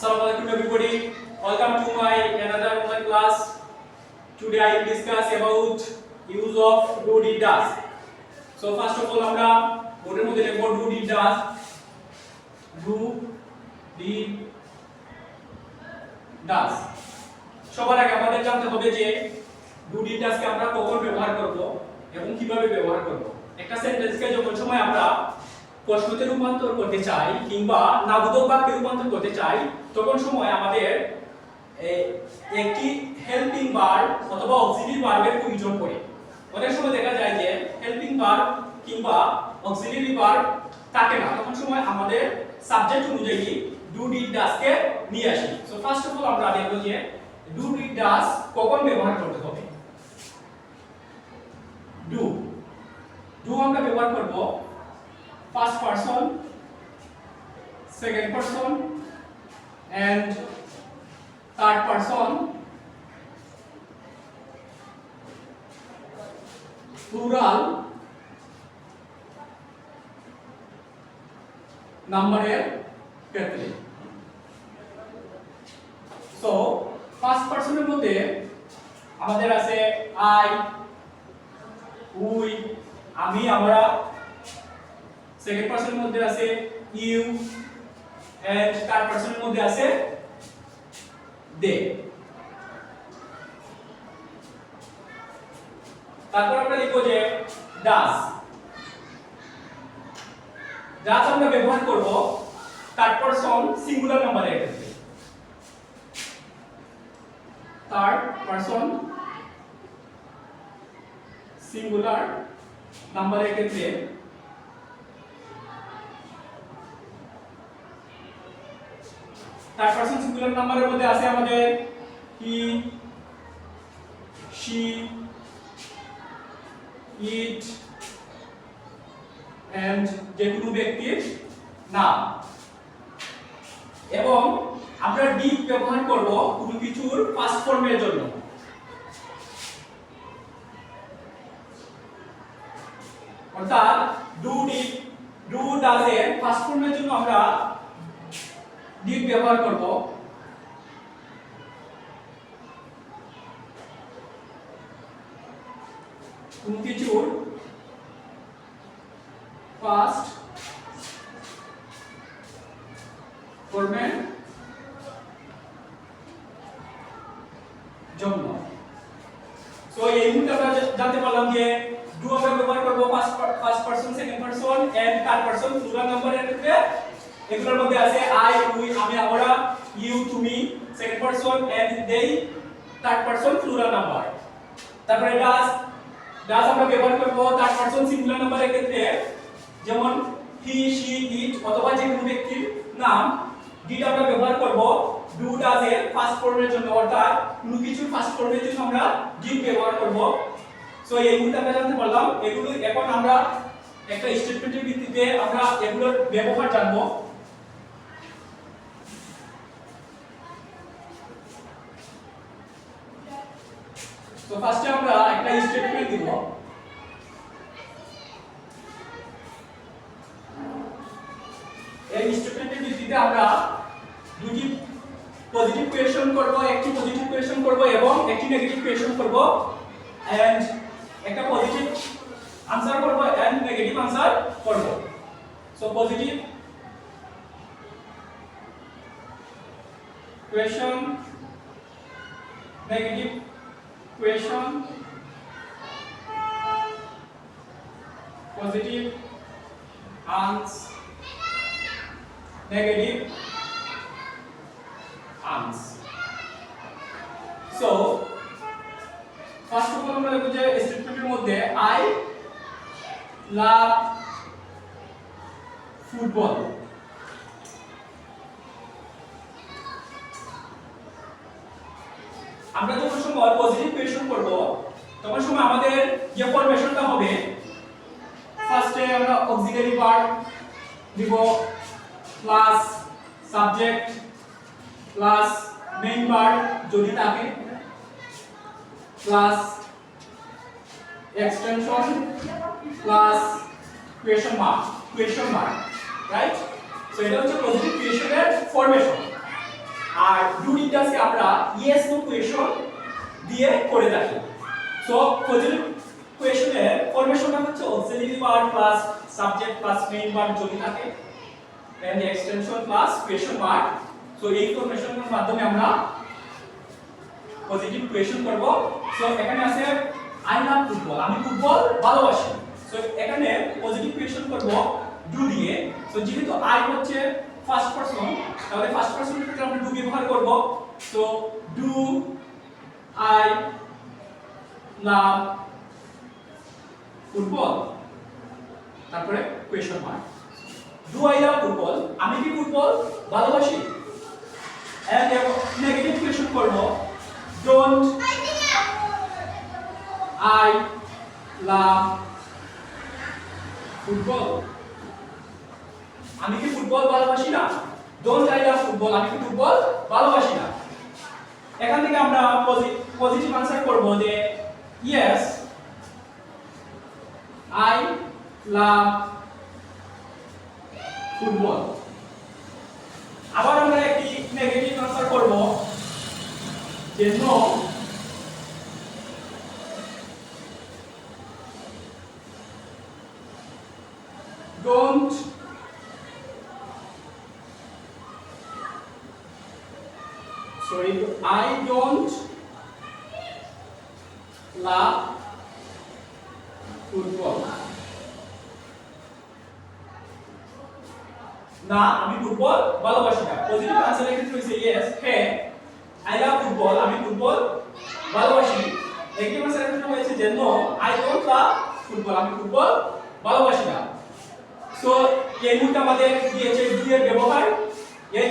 Assalamu alaikum everybody. Welcome to my another online class. Today I will discuss about use of do did does. So first of all আমরা বোর্ডের মধ্যে লিখব do did does. Do did does. সবার আগে আমাদের জানতে হবে যে do did does কে আমরা কখন ব্যবহার করব এবং কীভাবে ব্যবহার করব একটা সেন্টেন্সকে যখন সময় আমরা প্রশ্নতে রূপান্তর করতে চাই কিংবা নাবোধক বাক্যে রূপান্তর করতে চাই তখন সময় আমাদের একটি হেল্পিং ভার্ব অথবা অক্সিলারি ভার্বের প্রয়োজন পড়ে। অনেক সময় দেখা যায় যে হেল্পিং ভার্ব কিংবা অক্সিলারি ভার্ব থাকে না। তখন সময় আমাদের সাবজেক্ট অনুযায়ী ডু ডিড ডাস কে নিয়ে আসি। সো ফার্স্ট অফ অল আমরা দেখব যে ডু ডিড ডাস কখন ব্যবহার করতে হবে। ডু ডু আমরা ব্যবহার করব first person, second person, and third person. Plural নাম্বারের ক্ষেত্রে সো ফার্স্ট পারসনের মধ্যে আমাদের আছে আই উই আমি, আমরা সেকেন্ড পারসনের মধ্যে আছে ইউ এন্ড থার্ড পারসনের মধ্যে আছে দে। তারপর আমরা লিখব যে ডাস ডাস আমরা ব্যবহার করব থার্ড পারসন সিঙ্গুলার নাম্বারের ক্ষেত্রে। থার্ড পারসন সিঙ্গুলার নাম্বারের ক্ষেত্রে থার্ড পারসন সিঙ্গুলার নাম্বারের মধ্যে আছে আমাদের হি শি ইট এন্ড যে কোনো ব্যক্তির নাম। এবং আমরা ডিপ ব্যবহার করব কোনো কিছুর ফার্স্ট ফর্মের জন্য। অর্থাৎ ডু ডু ডাজ এর ফার্স্ট ফর্মের জন্য আমরা ডিপ ব্যবহার করব কোন কিছুর ফার্স্ট ফর্মের জন্য সো এই মুহূর্তে আমরা জা- জানতে পারলাম যে ডু আমরা ব্যবহার করব first first person second person and third person plural নাম্বারের ক্ষেত্রে এগুলোর মধ্যে আছে আই উই আমি, আমরা ইউ তুমি second person and they third person plural number তারপরে ডাস ডাস আমরা ব্যবহার করব থার্ড পারসন সিঙ্গুলার নাম্বারের ক্ষেত্রে, যেমন হি শি ইট অথবা যে কোনো ব্যক্তির নাম ডিড আমরা ব্যবহার করব ডু ডাজ এর ফার্স্ট ফর্মের জন্য, অর্থাৎ কোনো কিছুর ফার্স্ট ফর্মের জন্য আমরা ডিড ব্যবহার করব। সো এই মুহূর্তে আমরা জানতে পারলাম, এগুলো, এখন আমরা একটা স্টেটমেন্টের ভিত্তিতে আমরা এগুলোর ব্যবহার জানব। তো ফার্স্টে আমরা একটা স্টেটমেন্ট দিব। এই স্টেটমেন্টের ভিত্তিতে আমরা দুটি পজিটিভ কোয়েশন করব, একটি পজিটিভ কোয়েশন করব এবং একটি নেগেটিভ কোয়েশন করব। এন্ড একটা পজিটিভ আনসার করব এন্ড নেগেটিভ আনসার করব। So positive question negative question positive ans negative ans so first of all আমরা লিখব যে স্টেটমেন্টের মধ্যে আই লাভ ফুটবল আমরা যখন সময় পজিটিভ কোয়েশন করব। তখন সময় আমাদের যে ফরমেশনটা হবে ফার্স্টে আমরা অক্সিলারি পার্ট দিব plus subject plus main verb যদি থাকে plus extension plus question mark question mark right so এটা হচ্ছে পজিটিভ কোয়েশনের ফরমেশন আমরা ইয়েস নো কোয়েশন দিয়ে করে থাকি সো পজিটিভ কোয়েশনের ফরমেশনটা হচ্ছে auxiliary verb plus subject plus main verb যদি থাকে and extension plus question mark so এই ফরমেশনের মাধ্যমে আমরা পজিটিভ কোয়েশন করব। সো এখানে আছে আই লাভ ফুটবল আমি ফুটবল ভালোবাসি। সো এখানে পজিটিভ কোয়েশন করব ডু দিয়ে। সো যেহেতু আই হচ্ছে ফার্স্ট পারসন তাহলে ফার্স্ট পারসনের ক্ষেত্রে আমরা ডু ব্যবহার করব। So do I love football. তারপরে question mark do I love football আমি কি ফুটবল ভালোবাসি? এন্ড নেগেটিভ কোয়েশন করব। ডোন্ট আই লাভ ফুটবল আমি কি ফুটবল ভালোবাসি না? ডোন্ট আই লাভ ফুটবল আমি কি ফুটবল ভালোবাসি না? এখান থেকে আমরা পজিটিভ আনসার করব যে ইয়েস আই লাভ ফুটবল আবার আমরা একটি নেগেটিভ আনসার করব যে no don't sorry, I don't love football. না, আমি ফুটবল ভালোবাসি না। পজিটিভ আনসারের ক্ষেত্রে হইছে ইয়েস হ্যাঁ আই লাভ ফুটবল আমি ফুটবল ভালোবাসি নেগেটিভ আনসারের ক্ষেত্রে হয়েছে যে no I don't love football আমি ফুটবল ভালোবাসি না। সো এই মুহূর্তে আমাদের দিয়েছে ডু এর ব্যবহার, এই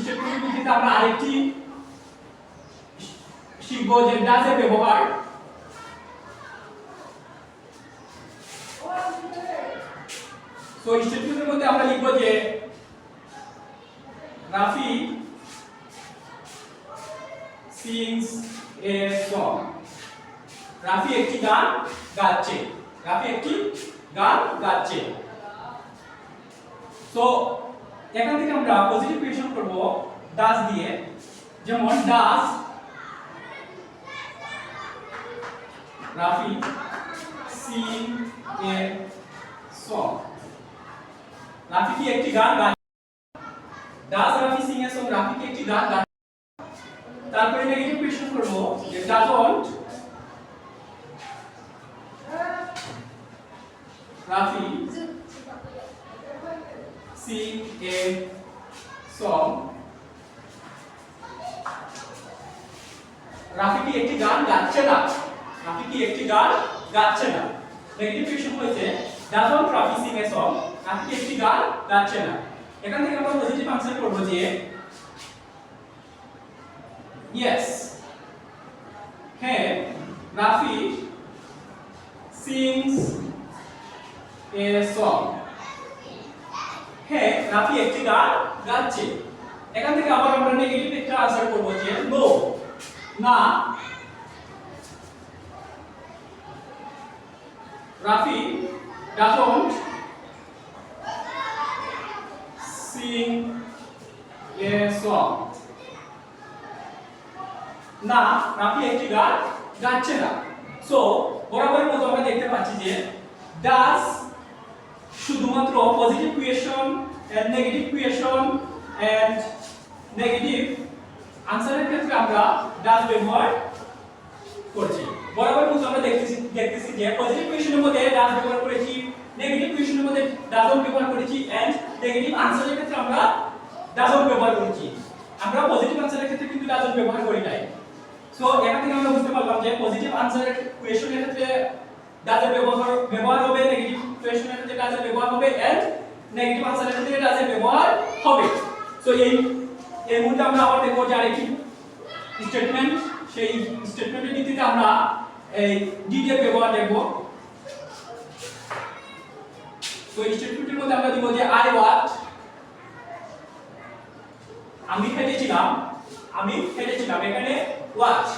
স্টেটমেন্টের ভিত্তিতে আমরা আরেকটি শিখব যে ডাজ ব্যবহার সো স্টেটমেন্টের মধ্যে আমরা লিখব যে Rafi sings a song Rafi একটি গান গাচ্ছে। রাফি একটি গান গাচ্ছে। সো এখান থেকে আমরা পজিটিভ কোয়েশন করব। ডাজ দিয়ে। যেমন does Rafi sing a, song. Rafi কি একটি গান গায় does Rafi sing a song Rafi কি একটি গান গায় তারপরে নেগেটিভ কোয়েশন করব যে doesn't Rafi sing a song Rafi কি একটি গান গাচ্ছে না। রাফি কি একটি গান গাচ্ছে না? নেগেটিভ হয়েছে। Doesn't Rafi sing a song Rafi কি একটি গান গাচ্ছে না? এখান থেকে আমরা পজিটিভ আনসার করব যে ইয়েস হ্যাঁ রাফি সিংস এ সং হ্যাঁ রাফি একটি গান গাচ্ছে। এখান থেকে আবার আমরা নেগেটিভ একটা আনসার করব যে নো না Rafi doesn't sing a song. না, রাফি একটি গান গাচ্ছে না। সো বরাবরের মতো আমরা দেখতে পাচ্ছি যে ডাজ শুধুমাত্র positive question and negative question and negative আনসারের ক্ষেত্রে আমরা ডাজ ব্যবহার করছি। বরাবর মতো আমরা দেখতেছি দেখতেছি যে পজিটিভ কুয়েশনের মধ্যে ডাজ ব্যবহার করেছি নেগেটিভ কুয়েশনের মধ্যে ডাজন্ট ব্যবহার করেছি এন্ড নেগেটিভ আনসারের ক্ষেত্রে আমরা ডাজন্ট ব্যবহার করেছি। আমরা পজিটিভ আনসারের ক্ষেত্রে কিন্তু ডাজন্ট ব্যবহার করি নাই। সো এখান থেকে আমরা বুঝতে পারলাম যে পজিটিভ আনসারের কুয়েশনের ক্ষেত্রে ডাজের ব্যবহার ব্যবহার হবে নেগেটিভ কোয়েশনের ক্ষেত্রে ডাজের ব্যবহার হবে এন্ড নেগেটিভ আনসারের ক্ষেত্রে ডাজের ব্যবহার হবে। সো এই এই মুহূর্তে আমরা আবার দেখব যে আরেকটি স্টেটমেন্ট সেই স্টেটমেন্টের ভিত্তিতে আমরা এই ডিটেল ব্যবহার দেখব। তো এই স্টেটমেন্টের মধ্যে আমরা দিব যে আই ওয়াচ আমি খেটেছিলাম আমি খেটেছিলাম, এখানে ওয়াচ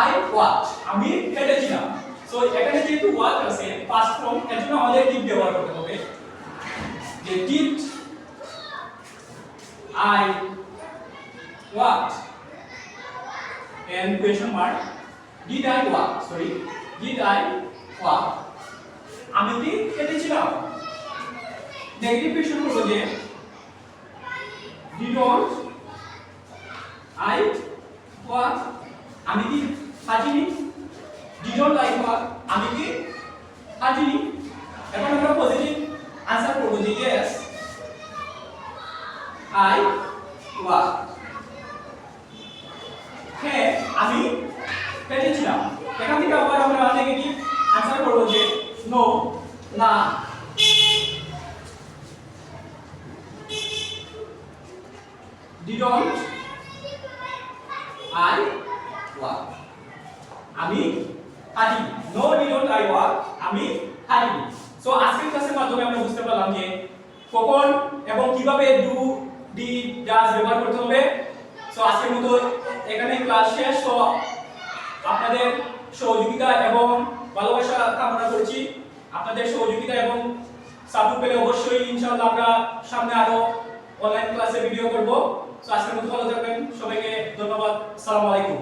আই ওয়াচ আমি হেঁটেছিলাম সো এখানে যেহেতু ওয়াচ আছে পাস্ট ফর্ম এর জন্য আমাদের ডিড ব্যবহার করতে হবে। যে did I what and question mark did I what sorry did I what আমি কি কেটেছিলাম নেগেটিভ কোয়েশ্চন করব যে didn't I what আমি কি হাজিনি didn't I what আমি কি হাজিনি এখন আমরা পজিটিভ আনসার করব যে yes I was হ্যাঁ আমি পেরেছিলাম। এখান থেকে আবার আমরা নেগেটিভ আনসার করব যে নো না। Didn't I work? আমি হাজিনি নো ডিডন্ট আই ওয়ার্ক আমি হাজিনি সো আজকের ক্লাসের মাধ্যমে আমরা বুঝতে পারলাম যে, কখন এবং কীভাবে ডু ডি ডাজ ব্যবহার করতে হবে। সো আজকের মতো এখানে ক্লাস শেষ তো আপনাদের সহযোগিতা এবং ভালোবাসা কামনা করছি। আপনাদের সহযোগিতা এবং সাপোর্ট পেলে অবশ্যই ইনশাআল্লাহ আমরা সামনে আরও অনলাইন ক্লাসে ভিডিও করব। তো আজকের মতো ভালো থাকবেন। সবাইকে ধন্যবাদ। আসসালামু আলাইকুম।